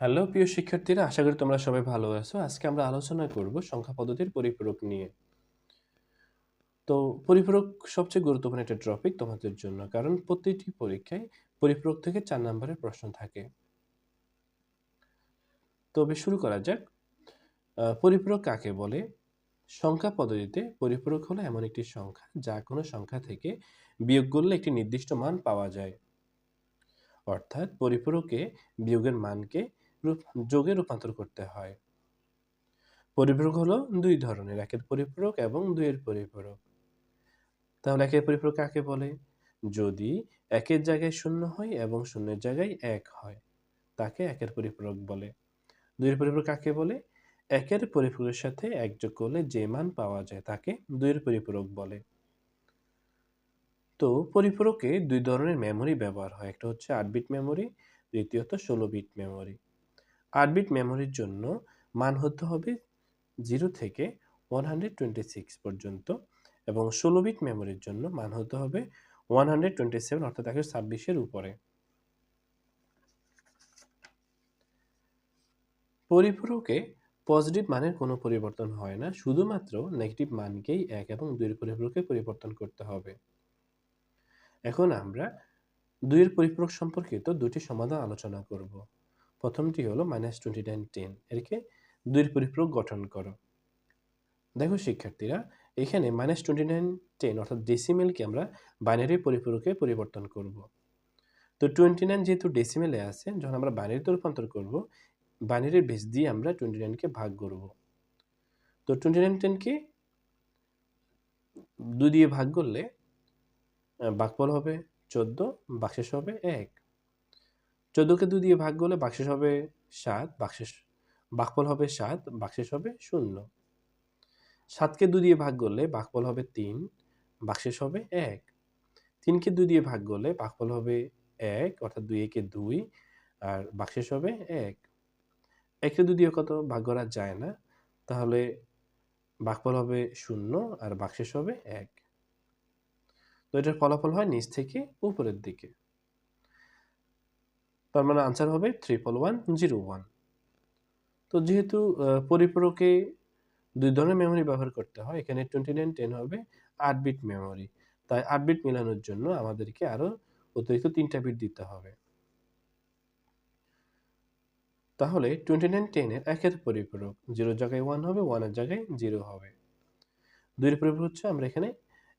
Hello, প্রিয় শিক্ষার্থীরা, আশা করি তোমরা সবাই ভালো আছো। আজকে আমরা আলোচনা করব সংখ্যা পদ্ধতির পরিপূরক নিয়ে। তো পরিপূরক সবচেয়ে গুরুত্বপূর্ণ একটা টপিক তোমাদের জন্য, কারণ প্রতিটি পরীক্ষায় পরিপূরক থেকে চার নম্বরের প্রশ্ন থাকে। তবে শুরু করা যাক। পরিপূরক কাকে বলে? সংখ্যা পদ্ধতিতে পরিপূরক হলো এমন একটি সংখ্যা যা কোনো সংখ্যা থেকে বিয়োগ করলে একটি নির্দিষ্ট মান পাওয়া যায়। অর্থাৎ পরিপূরকে বিয়োগের মানকে যোগে রূপান্তর করতে হয়। পরিপূরক হলো দুই ধরনের, একের পরিপূরক এবং দুইয়ের পরিপূরক। তাহলে একের পরিপূরক কাকে বলে? যদি একের জায়গায় শূন্য হয় এবং শূন্যের জায়গায় এক হয়, তাকে একের পরিপূরক বলে। দুইয়ের পরিপূরক কাকে বলে? একের পরিপূরকের সাথে এক যোগ করলে যে মান পাওয়া যায় তাকে দুইয়ের পরিপূরক বলে। তো পরিপূরকে দুই ধরনের মেমরি ব্যবহার হয়, একটা হচ্ছে আট বিট মেমরি দ্বিতীয়ত ষোলো বিট মেমরি আট বিট মেমরির জন্য মান হতে হবে জিরো থেকে ওয়ান পর্যন্ত এবং ষোলো বিট মেমরির জন্য মান হতে হবে ওয়ান অর্থাৎ একশো ছাব্বিশের উপরে। পরিপূরকে পজিটিভ মানের কোনো পরিবর্তন হয় না, শুধুমাত্র নেগেটিভ মানকেই এক এবং দুইয়ের পরিপূরকে পরিবর্তন করতে হবে। এখন আমরা দুইয়ের পরিপূরক সম্পর্কিত দুটি সমাধান আলোচনা করব। প্রথমটি হলো মাইনাস টোয়েন্টি নাইন টেন এরকে দুইয়ের পরিপূরক গঠন করো। দেখো শিক্ষার্থীরা, এখানে মাইনাস টোয়েন্টি নাইন টেন অর্থাৎ ডেসিমেলকে আমরা বাইনারি পরিপূরকে পরিবর্তন করব। তো টোয়েন্টি নাইন যেহেতু ডেসিমেলে আছে, যখন আমরা বাইনারিতে রূপান্তর করব বাইনারির বেস দিয়ে আমরা টোয়েন্টি নাইনকে ভাগ করব। তো টোয়েন্টি নাইন টেনকে দুই দিয়ে ভাগ করলে ভাগফল হবে চোদ্দ, বাকশেষ হবে এক। চোদ্দোকে দুই দিয়ে ভাগ করলে বাকশেষ হবে সাত বাকশেষ বাকফল হবে সাত বাকশেষ হবে শূন্য। সাতকে দুই দিয়ে ভাগ করলে বাকফল হবে তিন বাকশেষ হবে এক। তিনকে দুই দিয়ে ভাগ করলে ভাগফল হবে এক, অর্থাৎ দুই একে দুই, আর বাকশেষ হবে এক। একে দুই দিয়ে কত? ভাগ করা যায় না। তাহলে ভাগফল হবে শূন্য আর বাকশেষ হবে এক। তো এটার ফলাফল হয় নিচ থেকে উপরের দিকে। তার মানে আনসার হবে ট্রিপল ওয়ান জিরো ওয়ান তো যেহেতু পরিপূরকে দুই ধরনের মেমরি ব্যবহার করতে হয়, এখানে টোয়েন্টি নাইন টেন হবে আট বিট মেমরি তাই আট বিট মেলানোর জন্য আমাদেরকে আরও অতিরিক্ত তিনটা বিট দিতে হবে। তাহলে টোয়েন্টি নাইন টেনের একের পরিপূরক জিরোর জায়গায় ওয়ান হবে ওয়ানের জায়গায় জিরো হবে। দুইয়ের পরিপূরক হচ্ছে আমরা এখানে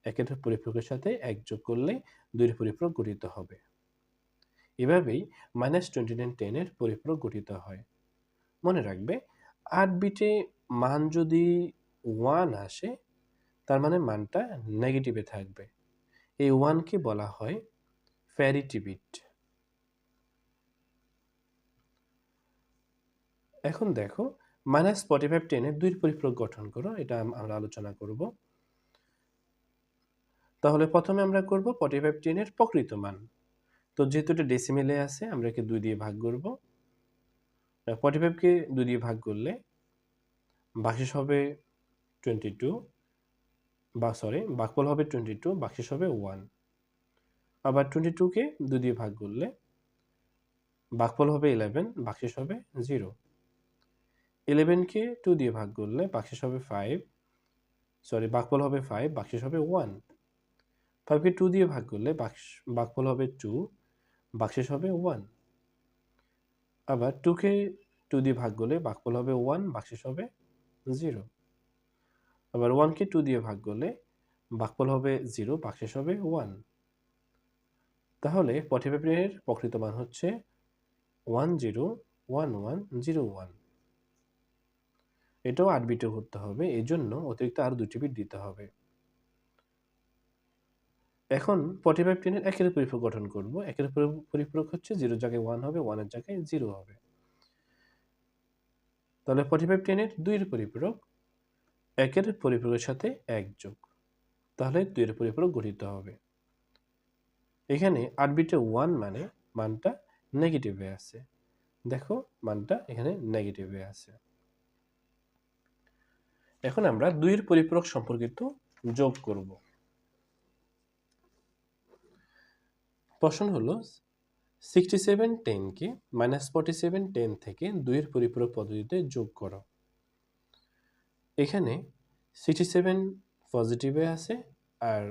একের পরিপূরকের সাথে এক যোগ করলে দুইয়ের পরিপূরক গঠিত হবে। এভাবেই মাইনাস টোয়েন্টি নাইন টেনের পরিপূরক গঠিত হয়। মনে রাখবে, আট বিটে মান যদি ওয়ান আসে, তার মানে মানটা নেগেটিভে থাকবে। এই ওয়ানকে বলা হয় ফ্যারিটি বিট। এখন দেখো মাইনাস ফর্টি ফাইভ টেনের দুই পরিপূরক গঠন করো, এটা আমরা আলোচনা করব। তাহলে প্রথমে আমরা করব ফর্টি ফাইভ টেনের প্রকৃত মান। তো যেহেতু এটা ডেসিমেলে আছে, আমরা একে দুই দিয়ে ভাগ করব। ফর্টি ফাইভকে দুই দিয়ে ভাগ করলে বাকশেষ হবে টোয়েন্টি টু বা সরি বাকফল হবে টোয়েন্টি টু বাকশেষ হবে ওয়ান আবার টোয়েন্টি টুকে দুই দিয়ে ভাগ করলে বাকফল হবে ইলেভেন বাকশেষ হবে জিরো ইলেভেনকে টু দিয়ে ভাগ করলে বাকশেষ হবে ফাইভ সরি বাকফল হবে ফাইভ বাকশেষ হবে ওয়ান ফাইভকে টু দিয়ে ভাগ করলে বাকফল হবে টু বাকশেষ হবে ওয়ান আবার টুকে টু দিয়ে ভাগ করলে বাকফল হবে ওয়ান বাকশেষ হবে জিরো আবার ওয়ানকে টু দিয়ে ভাগ করলে বাকফল হবে জিরো বাকশেষ হবে ওয়ান তাহলে পটিপেপের প্রকৃত মান হচ্ছে one zero one one zero one এটাও আট বিটে করতে হবে এই জন্য অতিরিক্ত আরও দুটি বিট দিতে হবে। এখন ফর্টি ফাইভ টেনের একের পরিপূরক গঠন করব। একের পরি- পরিপূরক হচ্ছে জিরো জায়গায় ওয়ান হবে ওয়ানের জায়গায় জিরো হবে। তাহলে ফর্টি ফাইভ টেনের দুইয়ের পরিপূরক একের পরিপূরকের সাথে এক যোগ। তাহলে দুইয়ের পরিপূরক গঠিত হবে। এখানে আট বিটে ওয়ান মানে মানটা নেগেটিভে আছে। দেখো মানটা এখানে নেগেটিভে আছে। এখন আমরা দুইয়ের পরিপূরক সম্পর্কিত যোগ করব। প্রশ্ন হলো সিক্সটি সেভেন টেনকে মাইনাস ফর্টি সেভেন টেন থেকে দুইয়ের পরিপূরক পদ্ধতিতে যোগ করো। এখানে সিক্সটি সেভেন পজিটিভে আছে আর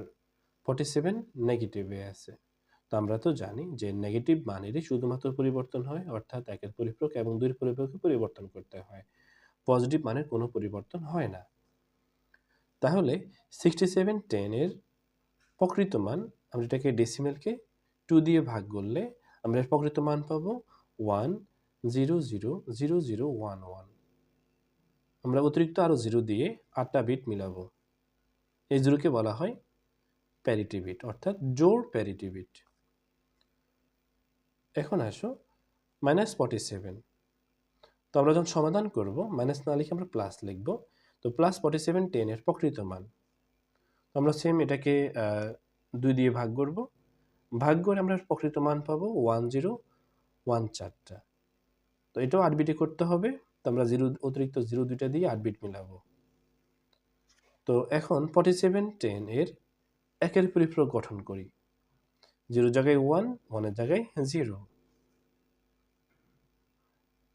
ফর্টি সেভেন নেগেটিভে আছে। তো আমরা তো জানি যে নেগেটিভ মানেরই শুধুমাত্র পরিবর্তন হয়, অর্থাৎ একের পরিপূরক এবং দুইয়ের পরিপূরককে পরিবর্তন করতে হয়। পজিটিভ মানের কোনো পরিবর্তন হয় না। তাহলে সিক্সটি সেভেন টেনের প্রকৃত মান, আমরা এটাকে ডেসিমেলকে টু দিয়ে ভাগ করলে আমরা প্রকৃত মান পাবো one zero zero zero zero one one আমরা অতিরিক্ত আরও জিরো দিয়ে আটটা বিট মিলাবো। এই জিরোকে বলা হয় প্যারিটি বিট অর্থাৎ জোর প্যারিটি বিট এখন আসো মাইনাস ফর্টি সেভেন তো আমরা যখন সমাধান করব মাইনাস না লিখে আমরা প্লাস লিখব। তো প্লাস ফর্টি সেভেন টেনের প্রকৃত মান। তো আমরা সেম এটাকে দুই দিয়ে ভাগ করব। ভাগ করে আমরা প্রকৃত মান পাবো ওয়ান জিরো ওয়ান চারটা। তো এটাও আট বিটে করতে হবে। তো আমরা জিরো অতিরিক্ত জিরো দুইটা দিয়ে আট বিট মিলাবো। তো এখন ফর্টি সেভেন টেন এর একের পরিপূরক গঠন করি। জিরো জায়গায় ওয়ান ওয়ানের জায়গায় জিরো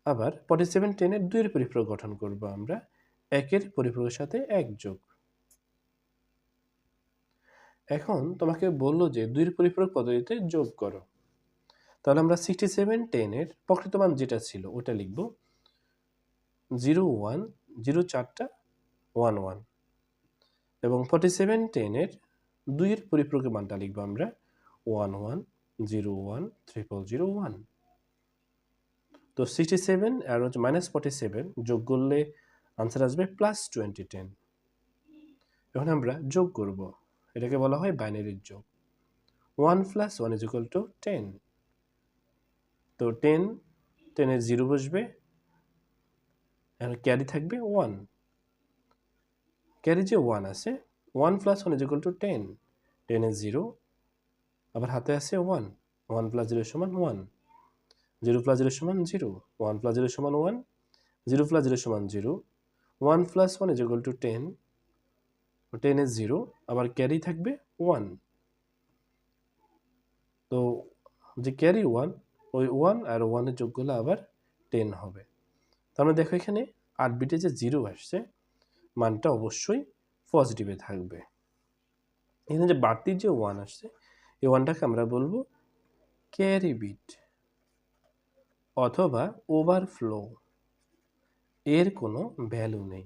আবার ফর্টি সেভেন টেনের দুইয়ের পরিপূরক গঠন করব আমরা। একের পরিপূরকের সাথে এক যোগ। এখন তোমাকে বলল যে দুইয়ের পরিপূরক পদ্ধতিতে যোগ করো। তাহলে আমরা সিক্সটি সেভেন টেনের প্রকৃত মান যেটা ছিল ওটা লিখব জিরো ওয়ান জিরো চারটা ওয়ান ওয়ান এবং ফর্টি সেভেন টেনের দুইয়ের পরিপূরকের মানটা লিখব আমরা one one zero one triple zero one তো সিক্সটি সেভেন আর হচ্ছে মাইনাস ফর্টি সেভেন যোগ করলে আনসার আসবে প্লাস টোয়েন্টি টেন এখন আমরা যোগ করব। এটাকে বলা হয় বাইনারির যোগ। One plus one is equal to ten তো টেন টেনের জিরো বসবে। ক্যারি থাকবে ওয়ান ক্যারি যে ওয়ান আছে one plus one is equal to ten টেনের জিরো আবার হাতে আছে ওয়ান ওয়ান প্লাস জিরো সমান ওয়ান জিরো প্লাস জিরো সমান জিরো ওয়ান প্লাস জিরো সমান ওয়ান জিরো প্লাস জিরো সমান zero one plus one is equal to ten ten zero আবার carry থাকবে ওয়ান তো যে ক্যারি ওয়ান ওই ওয়ান আর ওয়ানের যোগ করলে আবার টেন হবে তার মানে দেখো এখানে আট বিটে যে জিরো আসছে, মানটা অবশ্যই পজিটিভে থাকবে। এখানে যে বাড়তি যে ওয়ান আসছে, এই ওয়ানটাকে আমরা বলব ক্যারি বিট অথবা ওভারফ্লো এর কোনো ভ্যালু নেই।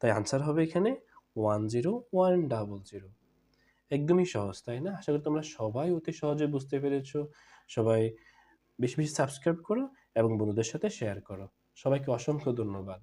তাই আনসার হবে এখানে one zero one double zero একদমই সহজ, তাই না? আশা করি তোমরা সবাই অতি সহজে বুঝতে পেরেছ। সবাই বেশি বেশি সাবস্ক্রাইব করো এবং বন্ধুদের সাথে শেয়ার করো। সবাইকে অসংখ্য ধন্যবাদ।